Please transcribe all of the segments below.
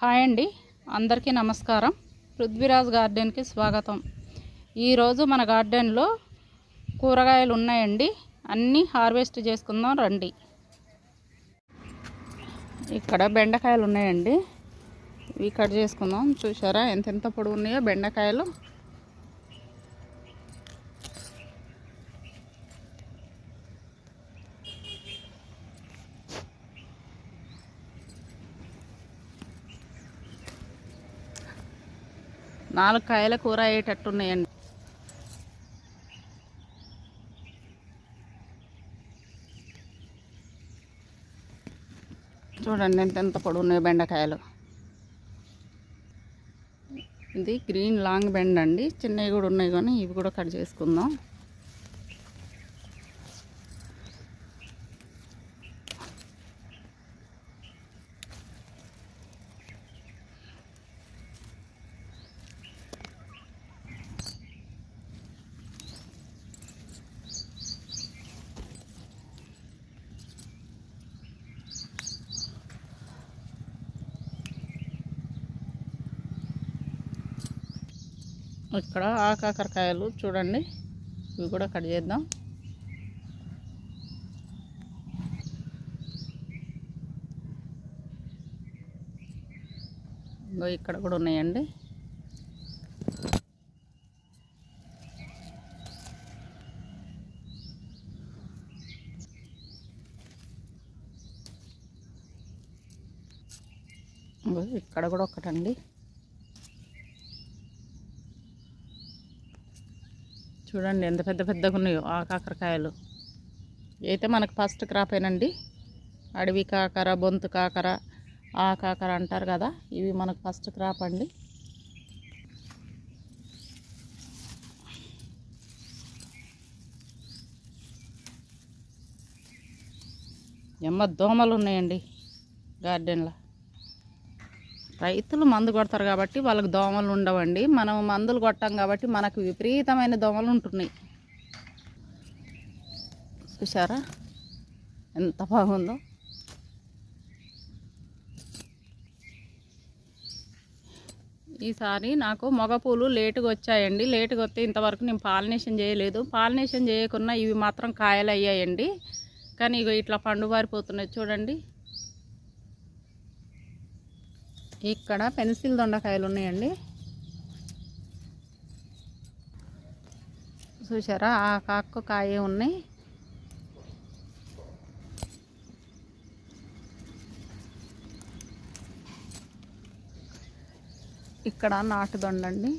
Hi అండి. అందరికీ నమస్కారం. పృథ్వీరాజ్ గార్డెన్కి స్వాగతం. ఈరోజు మన గార్డెన్లో కూరగాయలు ఉన్నాయండి. అన్నీ హార్వెస్ట్ చేసుకుందాం రండి. ఇక్కడ బెండకాయలు ఉన్నాయండి. ఇవి కట్ చేసుకుందాం. చూసారా ఎంతెంత పొడవు ఉన్నాయో బెండకాయలు. నాలుగు కాయల కూర అయ్యేటట్టున్నాయండి. చూడండి ఎంత ఎంత పొడవు ఉన్నాయి బెండకాయలు. ఇది గ్రీన్ లాంగ్ బెండ్ అండి చిన్నవి కూడా ఉన్నాయి కానీ ఇవి కూడా కట్ చేసుకుందాం. ఇక్కడ ఆకాకరకాయలు చూడండి. ఇవి కూడా కట్ చేద్దాం. ఇంకో ఇక్కడ కూడా ఉన్నాయండి. ఇక్కడ కూడా ఒకటండి. చూడండి ఎంత పెద్ద పెద్దగా ఉన్నాయో ఆ కాకరకాయలు. అయితే మనకు ఫస్ట్ క్రాపేనండి అడవి కాకర బొంతు కాకర ఆ కాకర అంటారు కదా ఇవి మనకు ఫస్ట్ క్రాప్ అండి. ఎమ్మ దోమలు ఉన్నాయండి గార్డెన్లో రైతులు మందు కొడతారు కాబట్టి వాళ్ళకి దోమలు ఉండవండి. మనం మందులు కొట్టాం కాబట్టి మనకు విపరీతమైన దోమలు ఉంటున్నాయి. చూసారా ఎంత బాగుందో. ఈసారి నాకు మగ పూలు లేటుగా వచ్చాయండి. లేటుగా వస్తే ఇంతవరకు నేను పాలినేషన్ చేయలేదు. పాలినేషన్ చేయకున్నా ఇవి మాత్రం కాయలు అయ్యాయండి కానీ ఇగో ఇట్లా పండు పారిపోతున్నాయి. చూడండి. ఇక్కడ పెన్సిల్ దొండకాయలు ఉన్నాయండి చూసారా ఆ కాక్కు కాయ ఉన్నాయి. ఇక్కడ నాటు దొండండి.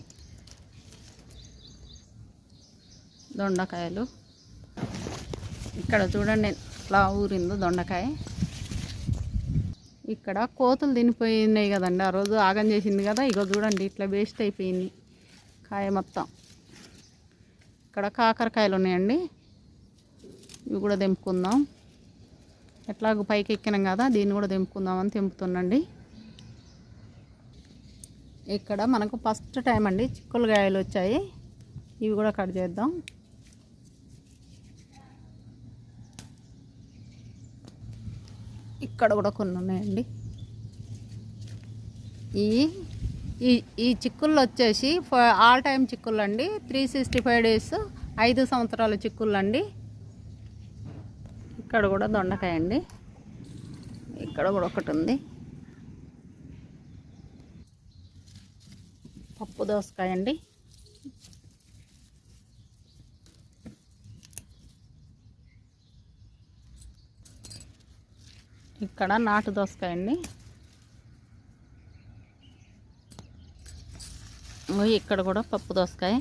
దొండకాయలు. ఇక్కడ చూడండి ఇట్లా ఊరిందో దొండకాయ. ఇక్కడ కోతులు తినిపోయినాయి కదండి. ఆ రోజు ఆగం చేసింది కదా ఇగో చూడండి ఇట్లా వేస్ట్ అయిపోయింది కాయ మొత్తం. ఇక్కడ కాకరకాయలు ఉన్నాయండి. ఇవి కూడా తెంపుకుందాం. ఎట్లాగో పైకి ఎక్కినాం కదా దీన్ని కూడా తెంపుకుందామని తెంపుతున్నాండి. ఇక్కడ మనకు ఫస్ట్ టైం అండి చిక్కుడుకాయలు వచ్చాయి. ఇవి కూడా కట్ చేద్దాం. ఇక్కడ కూడా కొన్ని ఉన్నాయండి. ఈ ఈ ఈ చిక్కుళ్ళు వచ్చేసి ఫ- ఆల్ టైం చిక్కుళ్ళు అండి త్రీ సిక్స్టీ ఫైవ్ డేస్ ఐదు సంవత్సరాల చిక్కుళ్ళు అండి ఇక్కడ కూడా దొండకాయ అండి ఇక్కడ కూడా ఒకటి ఉంది. పప్పు దోసకాయ అండి ఇక్కడ నాటు దోసకాయ అండి ఇక్కడ కూడా పప్పు దోసకాయ.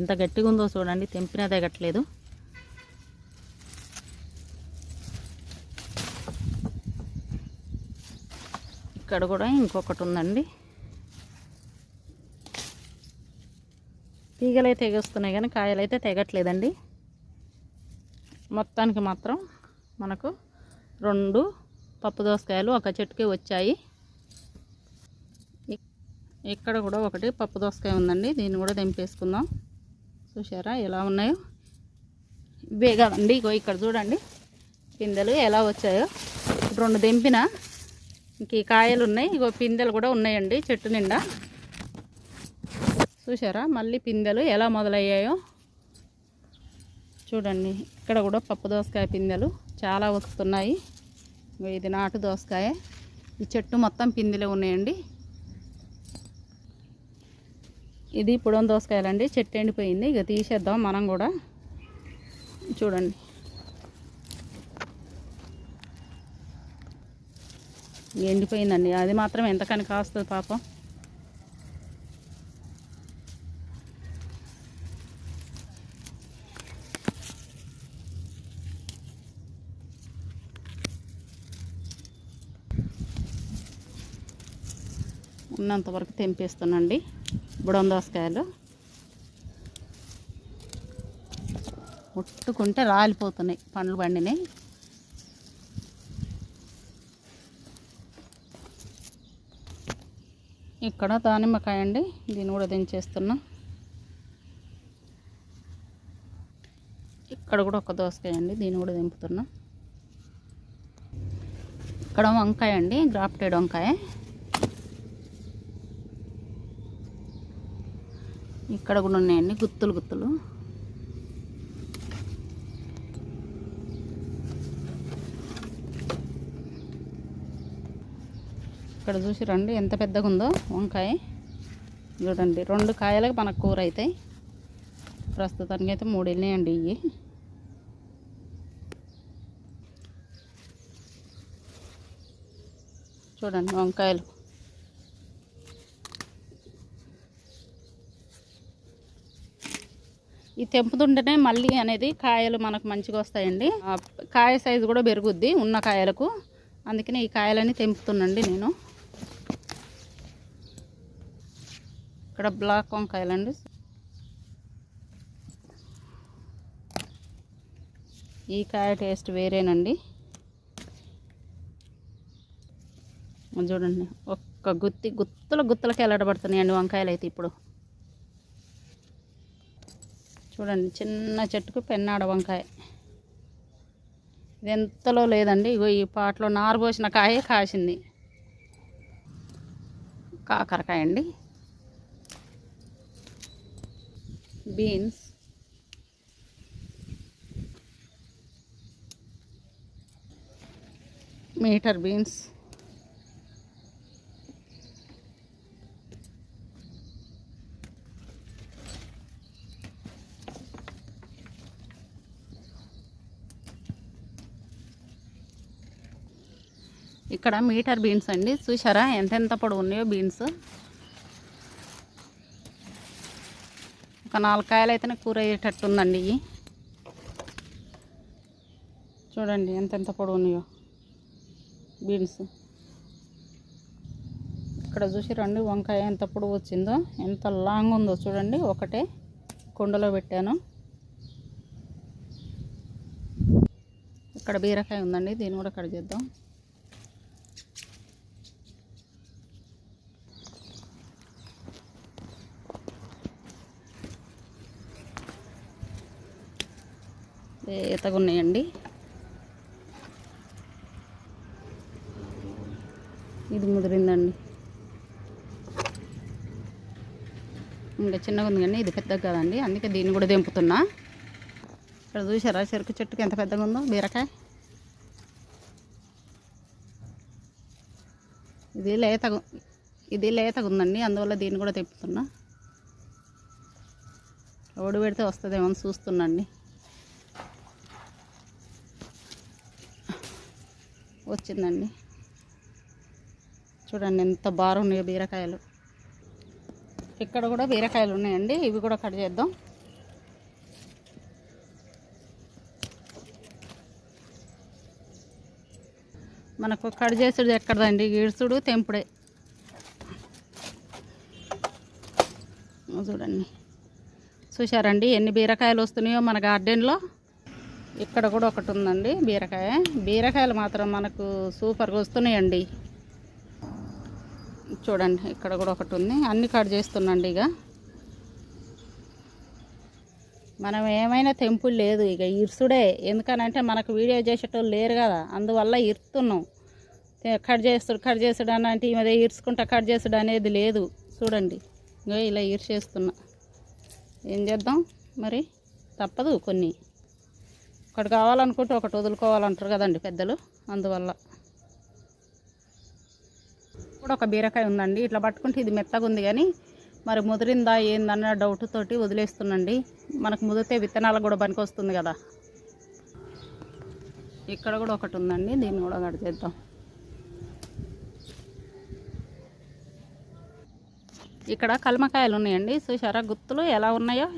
ఎంత గట్టిగా ఉందో చూడండి తెంపినా తెగట్లేదు ఇక్కడ కూడా ఇంకొకటి ఉందండి. తీగలైతే తెగొస్తున్నాయి కానీ కాయలు అయితే తెగట్లేదండి. మొత్తానికి మాత్రం మనకు రెండు పప్పు దోసకాయలు ఒక చెట్టుకి వచ్చాయి. ఇక్కడ కూడా ఒకటి పప్పు దోసకాయ ఉందండి. దీన్ని కూడా తెంపేసుకుందాం చూసారా ఎలా ఉన్నాయో? ఇవే కదండి ఇగో ఇక్కడ చూడండి. పిందెలు ఎలా వచ్చాయో. రెండు దింపిన ఇంక కాయలు ఉన్నాయి. ఇగో పిందెలు కూడా ఉన్నాయండి చెట్టు నిండా. చూసారా మళ్ళీ పిందెలు ఎలా మొదలయ్యాయో? చూడండి ఇక్కడ కూడా పప్పు దోసకాయ పిందెలు చాలా వస్తున్నాయి ఇది నాటు దోసకాయ. ఈ చెట్టు మొత్తం పిందెలే ఉన్నాయండి. ఇది పుడం దోసకాయలండి చెట్టు ఎండిపోయింది. ఇక తీసేద్దాం మనం కూడా. చూడండి. ఎండిపోయిందండి. అది మాత్రం ఎంతకని కాస్తుంది పాపం. ఉన్నంత వరకు తెంపేస్తానండి బుడం దోసకాయలు ముట్టుకుంటే రాలిపోతున్నాయి పండ్లు పండినాయి ఇక్కడ దానిమ్మకాయ అండి దీన్ని కూడా దించేస్తున్నా. ఇక్కడ కూడా ఒక దోసకాయ అండి దీన్ని కూడా దింపుతున్నా. ఇక్కడ వంకాయ అండి గ్రాఫ్టెడ్ వంకాయ. ఇక్కడ కూడా ఉన్నాయండి గుత్తులు గుత్తులు. ఇక్కడ చూసి రండి ఎంత పెద్దగా ఉందో వంకాయ. చూడండి రెండు కాయలకు మనకు కూర అవుతాయి ప్రస్తుతానికి అయితే మూడు వెళ్ళినాయండి ఇవి చూడండి వంకాయలు. ఈ తెంపుతుంటేనే మళ్ళీ అనేది కాయలు మనకు మంచిగా వస్తాయండి. కాయ సైజు కూడా పెరుగుద్ది ఉన్న కాయలకు. అందుకనే ఈ కాయలని తెంపుతున్నాండి నేను. ఇక్కడ బ్లాక్ వంకాయలండి. ఈ కాయ టేస్ట్ వేరేనండి. చూడండి ఒక్క గుత్తి గుత్తుల గుత్తులకి ఎలాడబడుతున్నాయండి వంకాయలు అయితే ఇప్పుడు. చూడండి చిన్న చెట్టుకు పెన్నాడ వంకాయ. ఇది ఎంతలో లేదండి ఇగో ఈ పాటలో నారు పోసిన కాయే కాసింది. కాకరకాయ అండి. బీన్స్. Meter beans. ఇక్కడ మీటర్ బీన్స్ అండి. చూసారా ఎంతెంత పొడవు ఉన్నాయో బీన్స్. ఒక నాలుగు కాయలు అయితేనే కూర అయ్యేటట్టు ఉందండి ఇవి. చూడండి ఎంతెంత పొడవు ఉన్నాయో బీన్స్. ఇక్కడ చూసి రండి వంకాయ ఎంత పొడవు వచ్చిందో ఎంత లాంగ్ ఉందో చూడండి. ఒకటే కుండలో పెట్టాను. ఇక్కడ బీరకాయ ఉందండి దీన్ని కూడా కట్ చేద్దాం. ఈతగా ఉన్నాయండి ఇది ముదిరిందండి. ఇంకా చిన్నగా ఉంది కానీ ఇది పెద్దగా కదండి. అందుకే దీన్ని కూడా దింపుతున్నా ఇక్కడ చూసారా చెరుకు చెట్టుకి ఎంత పెద్దగా ఉందో బీరకాయ? ఇది లేతగా ఇది లేతగా ఉందండి అందువల్ల దీన్ని కూడా తెప్పుతున్నా ఓడి పెడితే వస్తుందేమో అని చూస్తున్నాండి వచ్చిందండి. చూడండి ఎంత బాగున్నాయో బీరకాయలు. ఇక్కడ కూడా బీరకాయలు ఉన్నాయండి. ఇవి కూడా కట్ చేద్దాం. మనకు కట్ చేసుడు ఎక్కడదండి? ఈడ్చుడు తెంపుడే. చూడండి. చూశారండి ఎన్ని బీరకాయలు వస్తున్నాయో మన గార్డెన్లో. ఇక్కడ కూడా ఒకటి ఉందండి బీరకాయ. బీరకాయలు మాత్రం మనకు సూపర్గా వస్తున్నాయండి. చూడండి ఇక్కడ కూడా ఒకటి ఉంది. అన్ని కట్ చేస్తున్నాండి ఇక. మనం ఏమైనా తెంపులు లేదు ఇక ఇరుసుడే. ఎందుకనంటే మనకు వీడియో చేసేటోళ్ళు లేరు కదా అందువల్ల ఇరుతున్నాం కట్ చేస్తుడు కట్ చేసుడు అని అంటే ఈమె ఇరుచుకుంటా కట్ చేసుడు అనేది లేదు. చూడండి ఇగో ఇలా ఇరిచేస్తున్నా ఏం చేద్దాం మరి? తప్పదు కొన్ని. ఒకటి కావాలనుకుంటే ఒకటి వదులుకోవాలంటారు కదండి పెద్దలు అందువల్ల. ఇప్పుడు ఒక బీరకాయ ఉందండి. ఇట్లా పట్టుకుంటే ఇది మెత్తగా ఉంది కానీ మరి ముదిరిందా ఏందన్న డౌట్ తోటి వదిలేస్తుందండి. మనకు ముదిరితే విత్తనాలకు కూడా పనికి వస్తుంది కదా. ఇక్కడ కూడా ఒకటి ఉందండి. దీన్ని కూడా కట్ చేద్దాం. ఇక్కడ కల్మకాయలు ఉన్నాయండి. చూసారా గుత్తులు ఎలా ఉన్నాయో?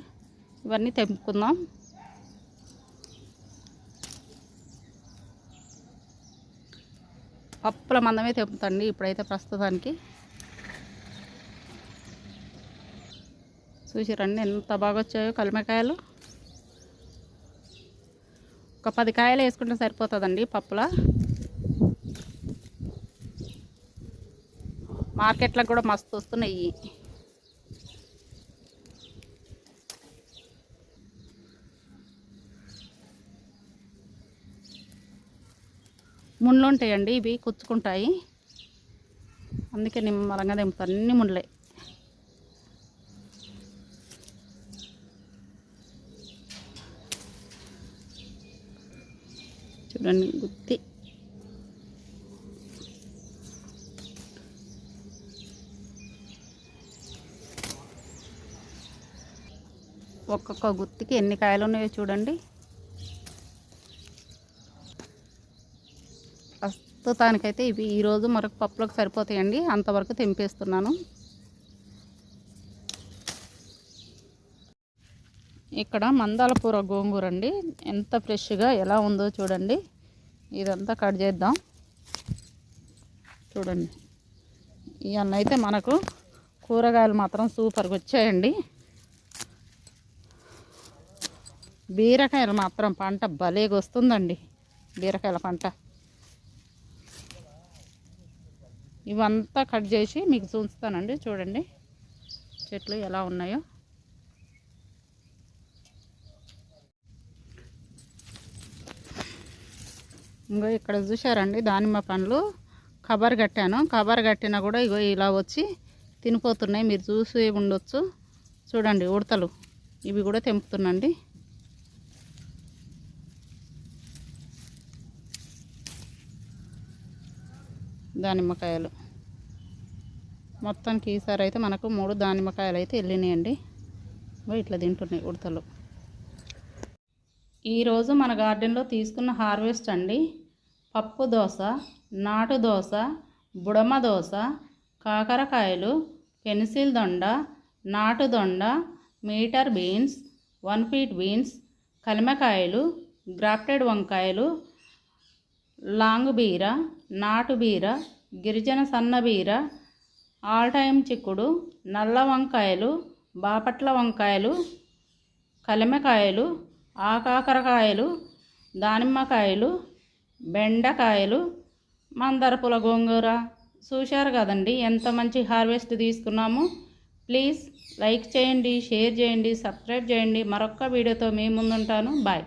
ఇవన్నీ తెంపుకుందాం. పప్పుల మందమే తెంపుతండి ఇప్పుడైతే ప్రస్తుతానికి. చూసిరండి ఎంత బాగా వచ్చాయో కలిమికాయలు. ఒక పది కాయలు వేసుకుంటే సరిపోతుందండి పప్పుల. మార్కెట్లకు కూడా మస్తు వస్తున్నాయి. ముళ్ళు ఉంటాయండి ఇవి కుచ్చుకుంటాయి అందుకే నిమ్మలంగా తెంపుతాను అన్ని ముళ్ళే. చూడండి గుత్తి. ఒక్కొక్క గుత్తికి ఎన్ని కాయలు ఉన్నాయో చూడండి. ప్రస్తుతానికైతే ఇవి ఈరోజు మరొక పప్పులకు సరిపోతాయండి. అంతవరకు తెంపేస్తున్నాను. ఇక్కడ మందాలపూర గోంగూర అండి ఎంత ఫ్రెష్గా ఎలా ఉందో చూడండి. ఇదంతా కట్ చేద్దాం. చూడండి. ఇవన్నీ అయితే మనకు కూరగాయలు మాత్రం సూపర్గా వచ్చాయండి. బీరకాయలు మాత్రం పంట భలేగా వస్తుందండి. బీరకాయల పంట. ఇవంతా కట్ చేసి మీకు చూస్తానండి చూడండి. చెట్లు ఎలా ఉన్నాయో. ఇంకో ఇక్కడ చూసారండి దానిమ్మ పండ్లు. కబర్ కట్టాను. కబర్ కట్టినా కూడా ఇగో ఇలా వచ్చి తినిపోతున్నాయి. మీరు చూసి ఉండొచ్చు. చూడండి ఉడతలు. ఇవి కూడా తెంపుతున్నాండి. దానిమ్మకాయలు. మొత్తానికి ఈసారి అయితే మనకు మూడు దానిమ్మకాయలు అయితే వెళ్ళినాయండి. ఇట్లా తింటున్నాయి ఉడతలు. ఈరోజు మన గార్డెన్లో తీసుకున్న హార్వెస్ట్ అండి. పప్పు దోశ నాటు దోశ బుడమ దోశ కాకరకాయలు పెన్సిల్ దొండ నాటు దొండ meter beans one feet beans కలిమకాయలు grafted వంకాయలు లాంగ్ బీర నాటు బీర గిరిజన సన్నబీర ఆల్ టైం చిక్కుడు నల్ల వంకాయలు బాపట్ల వంకాయలు కలిమకాయలు ఆకాకరకాయలు దానిమ్మకాయలు బెండకాయలు మందరపుల గోంగూర. చూశారు కదండి ఎంత మంచి హార్వెస్ట్ తీసుకున్నాము. ప్లీజ్ లైక్ చేయండి షేర్ చేయండి సబ్స్క్రైబ్ చేయండి. మరొక్క వీడియోతో మీ ముందుంటాను. బాయ్.